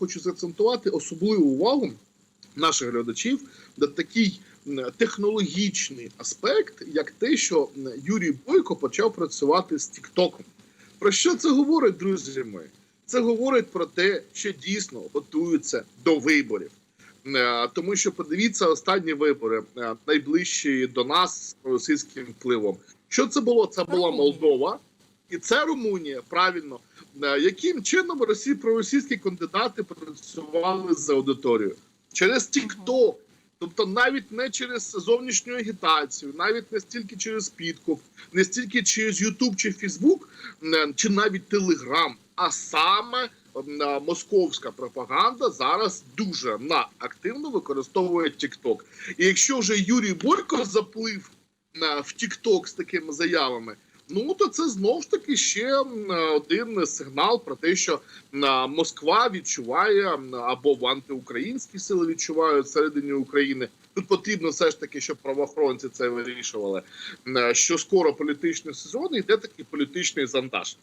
хочу заакцентувати особливу увагу наших глядачів на такий технологічний аспект, як те, що Юрій Бойко почав працювати з Тіктоком. Про що це говорить, друзі мої? Це говорить про те, що дійсно готуються до виборів. Е, Тому що подивіться останні вибори, е, найближчі до нас з російським впливом. Що це було? Це була Молдова, і це Румунія. Правильно, Е, яким чином росі проросійські кандидати працювали з аудиторією через TikTok. Тобто навіть не через зовнішню агітацію, навіть не стільки через підкуп, не стільки через YouTube чи Facebook, е, чи навіть Telegram, а саме е, московська пропаганда зараз дуже на активно використовує TikTok. І якщо вже Юрій Бойко заплив в TikTok з такими заявами, ну то це знов ж таки ще один сигнал про те, що Москва відчуває або в антиукраїнські сили відчувають всередині України. Тут потрібно все ж таки, щоб правоохоронці це вирішували. Що скоро політичний сезон йде такий політичний зандаж.